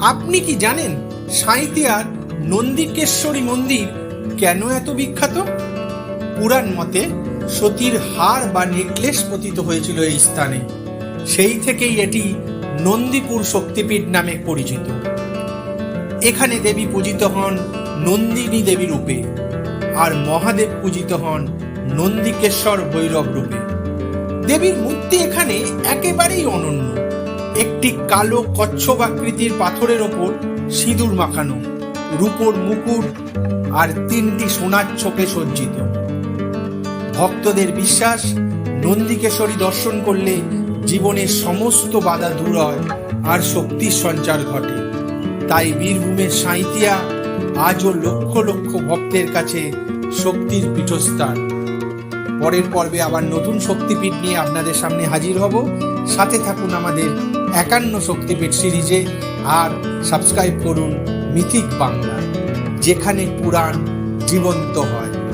আপনি কি জানেন সাঁইতিয়ার নন্দিকেশ্বরী মন্দির কেন এত বিখ্যাত? পুরাণ মতে সতীর হার বা নেকলেস পতিত হয়েছিল এই স্থানে। সেই থেকেই এটি নন্দীপুর শক্তিপীঠ নামে পরিচিত। এখানে দেবী পূজিত হন নন্দিনী দেবী রূপে আর মহাদেব পূজিত হন নন্দিকেশ্বর ভৈরব রূপে। দেবীর মূর্তি এখানে একেবারেই অনন্য। একটি কালো কচ্ছপ আকৃতির পাথরের ওপর সিঁদুর মাখানো, রূপোর মুকুট আর তিনটি সোনার ছোপে সজ্জিত। ভক্তদের বিশ্বাস নন্দিকেশ্বরী দর্শন করলে জীবনের সমস্ত বাধা দূর হয় আর শক্তির সঞ্চার ঘটে। তাই বীরভূমের সাঁইতিয়া আজও লক্ষ লক্ষ ভক্তের কাছে শক্তির পীঠস্থান। পরের পর্বে আবার নতুন শক্তিপীঠ নিয়ে আপনাদের সামনে হাজির হব। সাথে থাকুন আমাদের একান্ন শক্তিপীঠ সিরিজে আর সাবস্ক্রাইব করুন মিথিক বাংলা যেখানে পুরাণ জীবন্ত হয়।